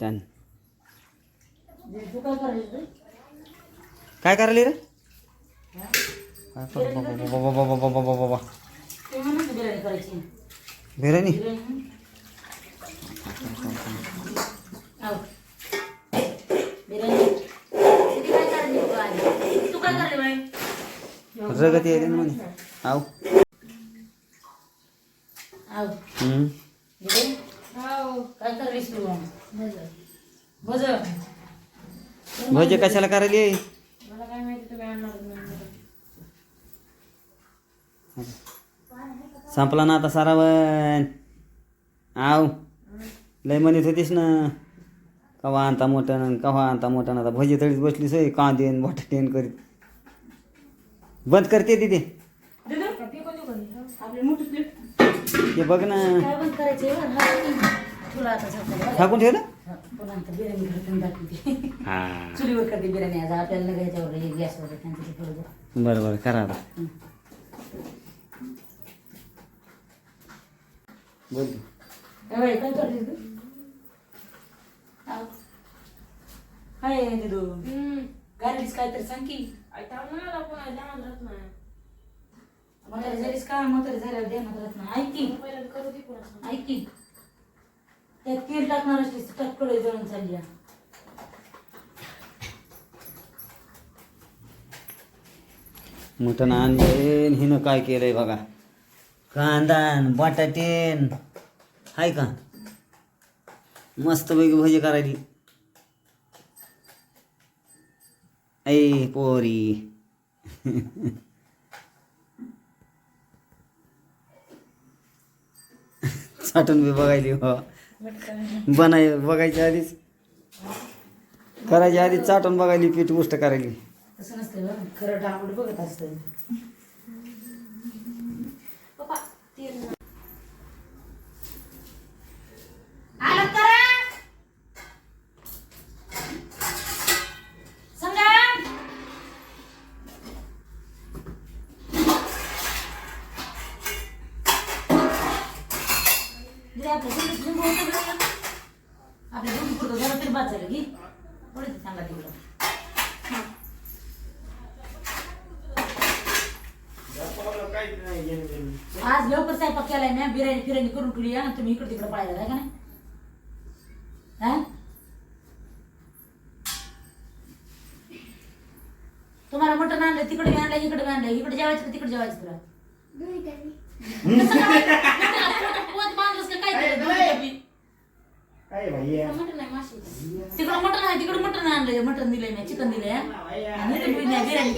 मटण तू काय करायचं रे? काय करायली रे हा? काय कर- बाबा बाबा बाबा बाबा बाबा बाबा ते म्हणून तू बिर्याणी करायची बिर्याणी बिर्याणी आव. बिर्याणी किती काय करायची तू आज? तू काय करायली बाई रगत येते ना म्हणे आव आव. हम्म. बिर्याणी? काय करायलीस तू भज भजे कशाला करायली मला काय माहिती तुम्ही आणणार नाही. संपला ना आता सारावण आव लय म्हणत होतीस ना. कवा आणता मोठं कवा आणता मोठं आता भजी तळीत बसलीस होय कांदेन बटाटेन करीत. बंद करते तिथे आपली मोठी प्लेट ते बघ ना. तुला आता. टाकून ठेवलं? हा, पुन्हा आता बिर्याणी करताना दाखवते. हा. चुलीवर करते बिर्याणी आज आपल्याला नाही ह्याच्यावर हे गॅसवर त्यांचं ते थोडं जरा. बरं बरं करा आता. हं. बोल काय बाई, काय करतेस तू? आव. काय आहे ते तू? गारडीस काहीतरी सांग की. म्हातारी झालीस का? म्हातारी झाल्यावर ध्यानात राहत नाही ऐक की. ऐक की. त्यात कीड टाकणार असली तर जळून चालली आहे. मटण आणलेन हिनं काय केलंय बघा. कांदान बटाटेन हाय का? मस्त पैकी भजी करायची ऐ पोरी. चाटून बी बघायली हो. बनाय बघायच्या आधीच करायच्या आधीच चाटून बघायली पीठ गोष्ट करायली तसं नसतं बरं. खरं डांबड बघत असतं करून ठेवली आणि तुम्ही इकडे तिकडे पळायला काय का नाही? हा? तुम्हाला मटण आणलं तिकडे आणलं इकडे आणलं इकडे जेवायचं का तिकडे जेवायचं तुला. तिकडं मटण आहे तिकडे मटण आणलंय मटण दिलंय मी चिकन दिलंय. बिर्याणी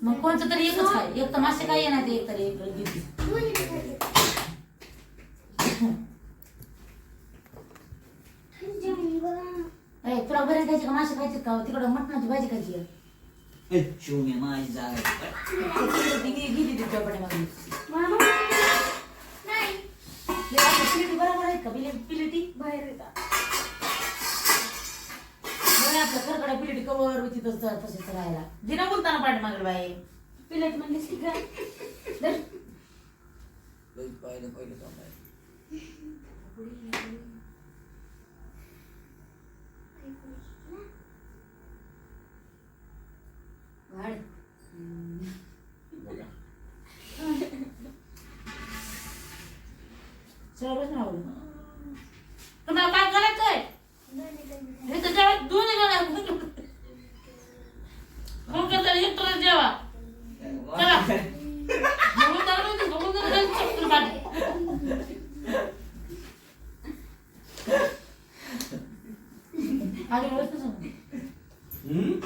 मग कोणतं तरी एकच काय एक तर मासे काय येणार ते एक तरी एक घेतली ए, तुला बरं खायचे का मासे खायचे का तिकडं मटणाची भाजी खायची आहे. माझी जागा ती गे- गेली ती चौपाट्यामध्ये. ले, आपल्या प्लेटी बरोबर आहे का प्ले- प्लेटी बाहेर येतात बरं, आपल्या करकडा प्लेटी कवर तसं तसेच राहायला दिना बोलताना पाठी मागेल बाई प्लेट म्हणलीस की काय धर. वाढ. सर्वच नाव तुम्हाला काय करायचंय हे तर जेव्हा दोन्ही जण मग तर एकटं जेवा चला मग तर मग तर मग तर चक्कर पाठी. आधी व्यवस्थित सांग.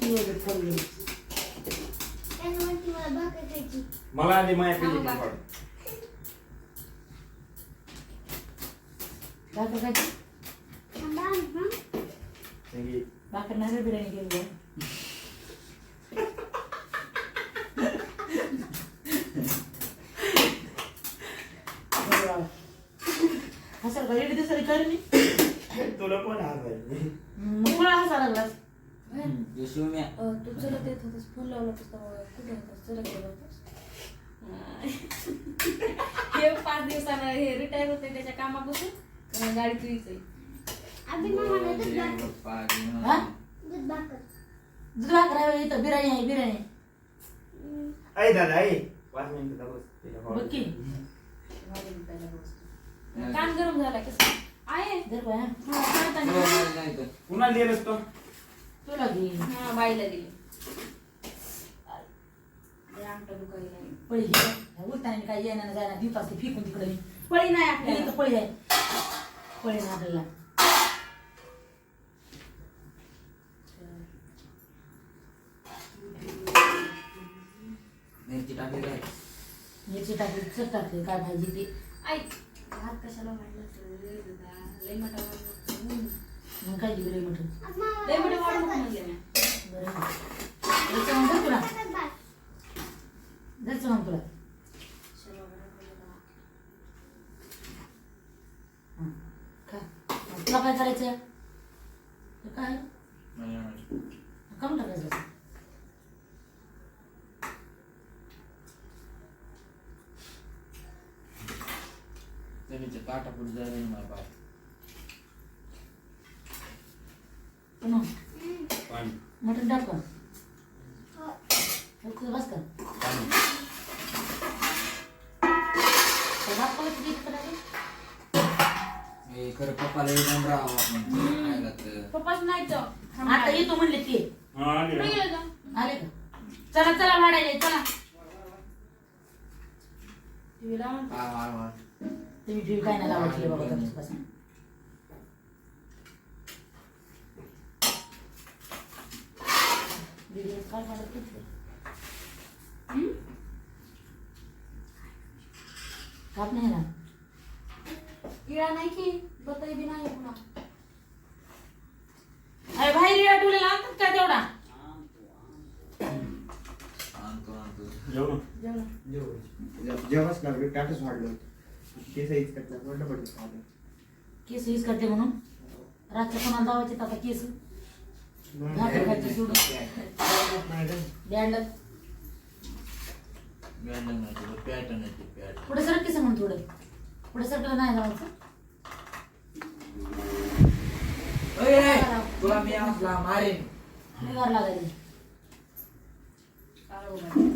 व्यवस्थित करून घे. मला आधी भाकर खायची भाकर नाही बिर्याणी केली. हसायला का? कर मी तुला पण आहे मग मला हसा लागलास शिवम्या अ, तू चलत येत होतास. फोन लावला होतास तेव्हा. कुठे होतास? चलत गेला होतास. हे पाच दिवसानं हे रिटायर होते त्याच्या कामापासून. गाडी तुझीच आहे. हा? दूध भाकर आहे इथं. बिर्याणी आहे बिर्याणी. ऐ दादा ऐ पाच मिनिटं भावाला. की. कान गरम झाला कसं आहे जर बाया हा, सांगता ना. पुन्हा लिहिलंस तो तुला घे हा बाईला दिली लय अंगठा दुखायला लागला. पळी घे उलटाने काय येणार भीप असते फिकून तिकडे पळी नाही आपल्याला इथं पळी आहे पळी ना आपल्याला मिरची टाकली काय मिरची टाकली चट टाकली काय भाजी ती आई। भात कशाला लय मोठा. मग काय लय मोठा? वाढू बरं. जायचं मग तुला काय करायचं तर काय कमी टाकायचं नाही मला पाय पुन्हा पाणी मटण टाक बस कर पाणी तर कोणाचं किती करायचं? हे खरं पप्पाला येऊन राहावं आपण खायला तर पप्पाच नाही तो आता येतो म्हणले ते हा आली कुठे ना. गेला तो आले का चला चला भाड्याने चला टीव्ही लावून हा हा हा तुम्ही टीव्ही काय नाही लावायची बाबा व्हिडिओ काय होते? काप नाही ना इळा नाही की बताई बी नाही पुन्हा अरे बाहेर येडा ठेवलेला आणतात का तेवढा आणतो जेवण जेवण जेव्हाच लागलं टाटच वाढलं होतं केस हेच करतात म्हणलं पडलं खायला. केस यूज करते म्हणून? रातच्या कोणाला लावायचे आता केस? भाकर खायची सोडून. बँड पॅटर्न आहे पॅटर्न आहे ते पॅटर्न. पुढे सरक केस म्हणून थोडं. पुढे सरकलं नाही लावायचं तुला मी असला मारेन. निवार काळं सकाळी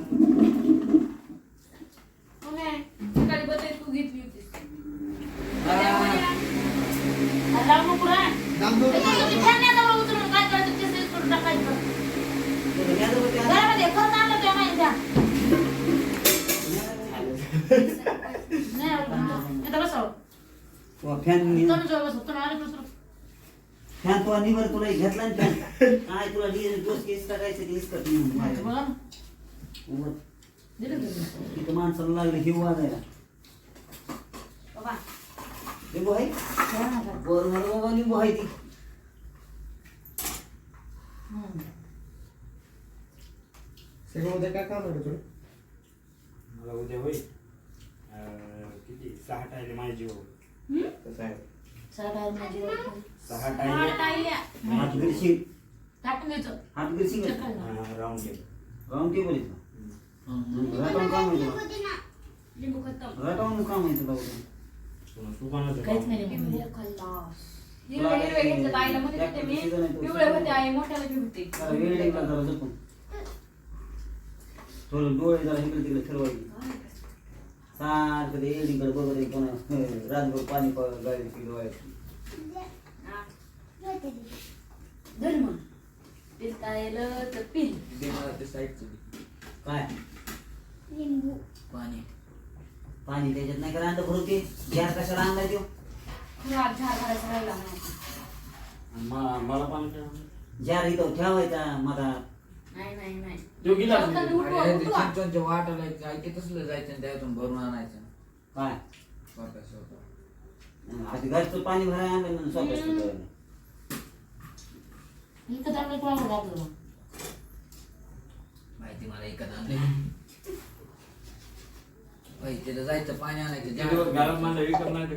बताई तू घेतली होतीस उद्या म्हणे, अरे लावू नको रे. दाम दोन ते काय होते, फॅन नाही केस. नाही तो निवर तुला घेतला ना फॅन काय तुला डी- डोस केस टाकायचं ते इसकट म्हणून बाहेर. बघा ना. वर. दिलं का तुम्ही? तिथं माणसाला लागलं हिव वाजायला बाबा, लिंबू आहे. बरं मला बाबा लिंबू आहे ती. सगळं उद्या काय काम होतं तुला? मला उद्या होईल. अं, किती? सहा टायले माझी जीव. कसं आहे. सहा हा, टायले. टाळल्या. हात गिरशी टाकून द्यायचं हात गिरशी चल काय झालं? हा, राऊंड टेबल राऊंड टेबल येतो काम आहे तुला लिंबू खतम. राटावून काम आहे तुला उद्या. काहीच काम. नाही लिंबू लिंबू. खल्लास हिरवे हिरवे घेतले आईला मध्ये होते मी पिवळे होते आई मोठ्याला बी होते जरा वेल्डिंगला जरा जपून थोडं डोळे जरा इकडे तिकडे फिरवायचे सारखं ते एडिकडे बघत कोणा रातभर पाणी गाडी फिरवायचं हा. धर मग पिस्तायलं तर पिल दे मला ते साईडचं काय पाणी पाणी त्याच्यात नाही का रांदा भरू ते कशाला झाड झाड झाडाचा राहिला म्हणायचं. आणि मा- मला पाणी ठेवा. इथं ठेवायचा माझा नाही नाही नाही. तो गेला चौकात उठवा, अरे ते उठवा. चिंचोनच्या वाटाला काय ते तसलं जायचं आणि त्यातून भरून आणायचं. काय? घरचं पाणी भरायला आणलं म्हणून स्वतःच करायला. चांगलं माहिती मला एकच आणले तिथं जायचं पाणी आणायचं घरात. माझं विकत नाही तर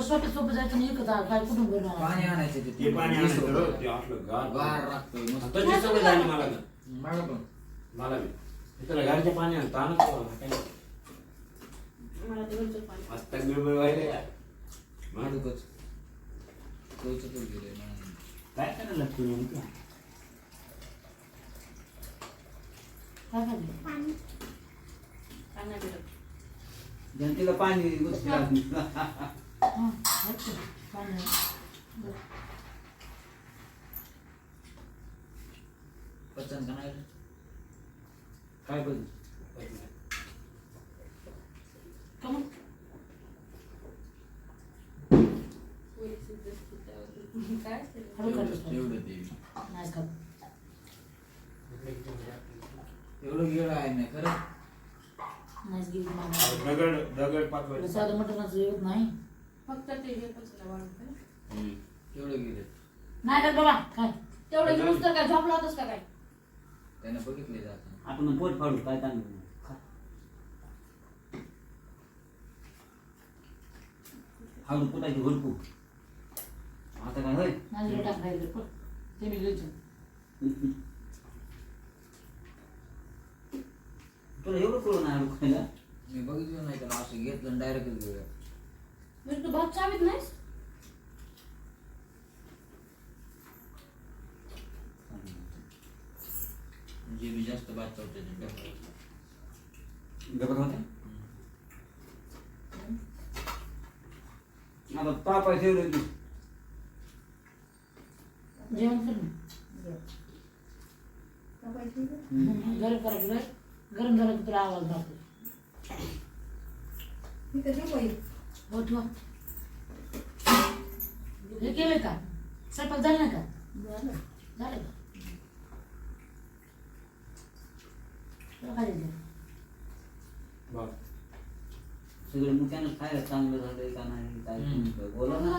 सोपे सोपे जायचं नाही इकडं काय कुठून घेणार पाणी आणायचं ते तिथे पाणी वीस आणायचं रुपये. रो, ते असलं गार गार लागतोय मस्त तशी सवय झाली मला तर. मला पण मला बी आणतं आणत नाही. मला पाणी मस्त व्हायला यार. मग माडूकच. काय करायला लागतं नेमकं? काय खाल्लं? पाणी नाही भेटत. जनतेला पाणी गोष्टी. हा, अच्छा. पाणी आहे. पचन का नाही रे? काय का मग? हळू एवढं ते नाही खात. एवढं गेलं आहे नाही खरं. पाठवायचं. साधं मटणाचं येत नाही. फक्त ते हे पचलं वाढतं. हम्म. एवढं गेलं. नाही बाबा काय? तेवढं घेऊन तर काय झोपला होतास का काय? त्यानं बघितले जात आपण पोट फाडू काय काय हाडू कुठायची हुडकू आता काय होय माझ्या टाक खायचं पण ते मी घ्यायचं तुला एवढं कळून आहे हाडू खायला मी बघितलं नाही त्याला असं घेतलं डायरेक्टच गेलं. म्हणजे तू भात चावीत नाहीस? जे बी जास्त बात चावते आता ताप आहे ठेवलं तू जेवण कर. ना. गरम करायचं गरम झालं की तुला आवाज राहतो हो ठेवा हे केलंय का? स्वयंपाक झाला नाही का? झालं. का? द्यायचं? बघ. सगळं मुख्यानं खायला चांगलं झालंय का नाही काय. बोला ना.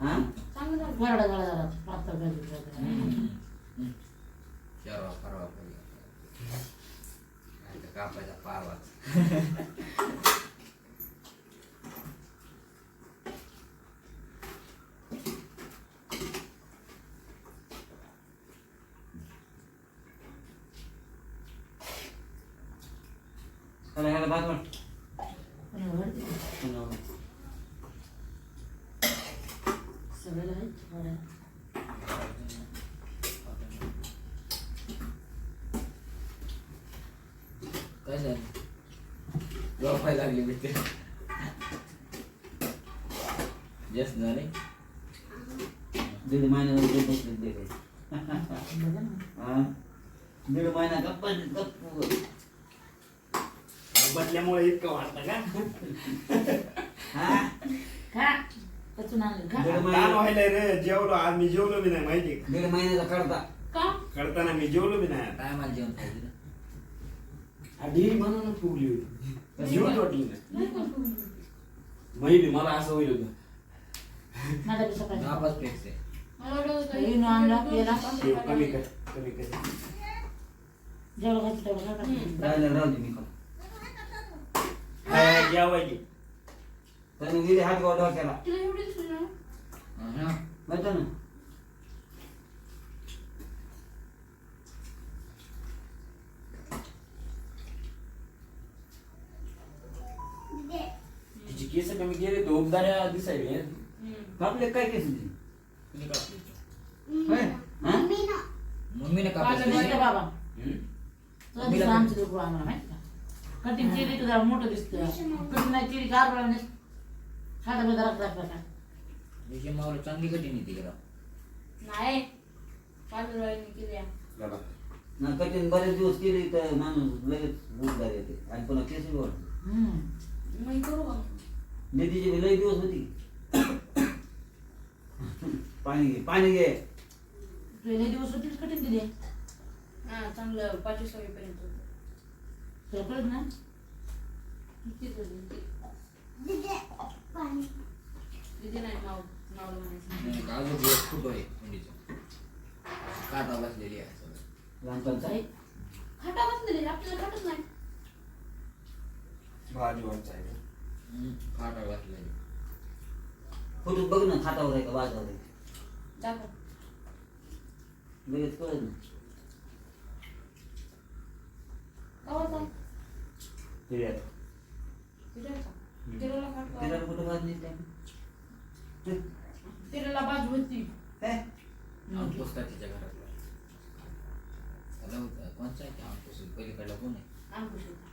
हा? चांगलं झालं. वरडा झाला. पातळ कापायचा पारवाच त्याला ह्याला भात वाट पण वरती सगळं आहे वरडा. काय झालं झोपाय लागली भीती जास्त झाले दीड महिन्याला बसले ते. हा? दीड महिना गप्प गप्प बदल्यामुळे इतकं वाटतं का? हा? का कचून आणलं का दीड ताण महिना व्हायलाय रे जेवलो आज मी जेवलो बी नाही माहिती का? दीड महिन्याचा करता का? करताना मी जेवलो बी नाही. काय मला जेवण पाहिजे आधी म्हणून फुगली होती. जीवच वाटली. माहिती मला असं होईल होतं. माझ्या बी सकाळी नापास फिक्स आहे. मला वाटलं होतं हे आणला, केला. ते कमी कर कमी कर. जेवढं खायचं तेवढं खा. टाकून. राहिलं राहू दे मी खाऊ. काय जेवायची. त्याने गेली हात गोड डोक्याला तिला एवढी दिसली ना? अहं. माहिती ना? केस कमी केले तो उबदाऱ्या दिसायले हम्म. आपले काय केस कापली? होय? हा? मम्मीने पाहिलं कापली नाही बाबा। हम्म? तुला दिसलं आमचं लोकं आम्हाला माहिती का कटिंग चिरी तर जरा मोठं दिसतं कटिंग नाही चिरी गार नाही। साधा बदा रक्त रक्त विषय मावलं चांगली कठीण येते करा नाही पाच वेळाने केल्या बघा. ना कठीण बरेच दिवस केली तर माणूस लगेच बुजदार येते आणि पुन्हा केस वाढते हम्म। मग करू? का निधीची लई दिवस होती. पाणी घे पाणी घे. लई दिवस होतीच कटिंग दिली. हा चांगलं पाचवी. तुला कळत ना. दिदी नाही नाव नाव म्हणायचं. दिवस फुटो आहे थंडीचं. काटा बसलेली आहे. लहानपणचा? खाटा बसलेली आपल्याला खाटच नाही. भाजी वाढचा आहे हम्म, काटा बसलेली बघ ना खातावर आहे का बाजावर आहे दाखव लगेच कळत ना ते तिरला तिला कुठं नाही त्या बाजू होती अंकुश तिच्या घरातला त्याला होतं कोणचा आहे ते अंकुश पलीकडला कोण आहे अंकुश होता.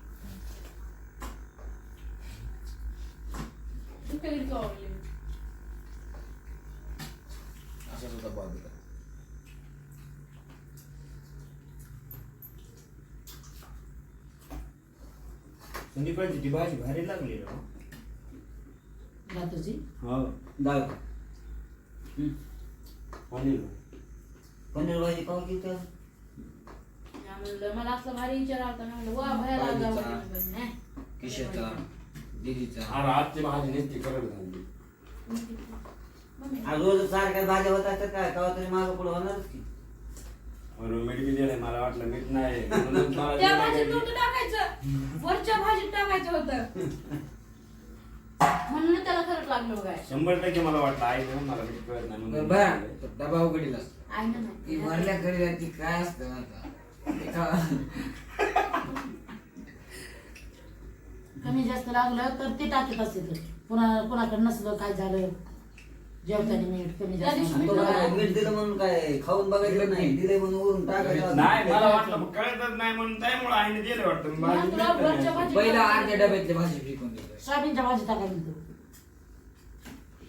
असाच होता बाजूला संदीपाची ती भाजी भारी लागली रे रात्रीची हो डाळ पनीर पनीर भाजी पाव किती मी म्हणलं मला असलं भारी विचार आलता मी म्हणलं वा भया बाजूचा. लागा किशोरचा दीदीचा. आजची भाजी नेसती करत झाली. आज रोज सारख्या भाज्या होत असतात काय कवा तरी मागं पुढं होणारच की. म्हणून मीठ बी दिलंय मला वाटलं मीठ नाही. म्हणून मला त्या दिलं भाजीत घरी. नव्हतं टाकायचं. वरच्या भाजीत टाकायचं होतं. म्हणून त्याला खरंच लागलं काय शंभर टक्के मला वाटलं आई म्हणून मला मीठ कळत नाही म्हणून बरं तो डबा उघडीला असतो. आहे ना ती नाही भरल्या करीला ती काय असतं आता? ते का- कमी जास्त लागलं तर ते टाकत असते पुन्हा कोणाकडे नसलं काय झालं जेवताना मीठ कमी जास्त मीठ काय दिलं म्हणून काय खाऊन बघायचं नाही दिले म्हणून वरून टाकायचं नाही मला वाटलं मग कळतच नाही म्हणून त्यामुळे आईने दिलं वाटतं. मग भाजी तुला मीठ वरच्या नाही. भाजी- पहिला अर्ध्या डब्यातली भाजी फेकून देतोय सोयाबीनच्या भाजी टाकायला म्हणतो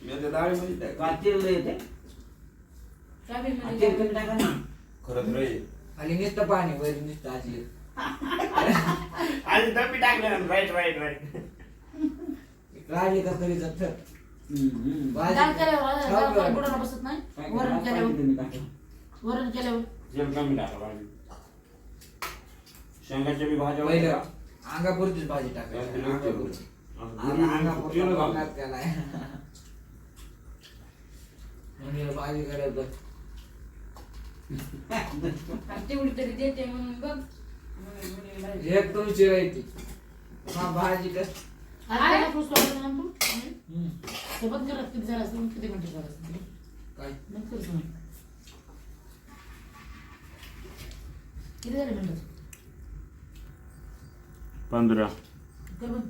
मी आता डाळीमध्ये टाकलं. का तेल येते सोयाबीन तेल मध्ये कमी टाका ना. खरंच रे खाली नुसतं पाणी वर नुसतं आजी. आणि डबी टाकलं राईट राईट राईट राहिली का तरी जात हम्म, हम्म. डाळ केल्यावर खाऊ डाळ बरं. बुडाला बसत नाही काय वरण केल्यावर कमी टाका. वरण केल्यावर जेल कमी टाका भाजी शेंगाच्या बी भाज्या पहिलं होत्या. अंगापुरतीच भाजी टाकायची दिलं. अंगापुरती. बघणार त्याला म्हणजे भाजी करायचं आणि तेवढी तरी देते म्हणून बघ म्हणून- म्हणून भाजी. एक दोन चिरायची हा भाजी आता पुस्तक वाचलं ना तू? हम्म. ते बघ करत किती झालं असतं? किती मिनिटं झालं असतं काय? मग करतो ना. किती झाले मिनिटं? पंधरा. कर बघ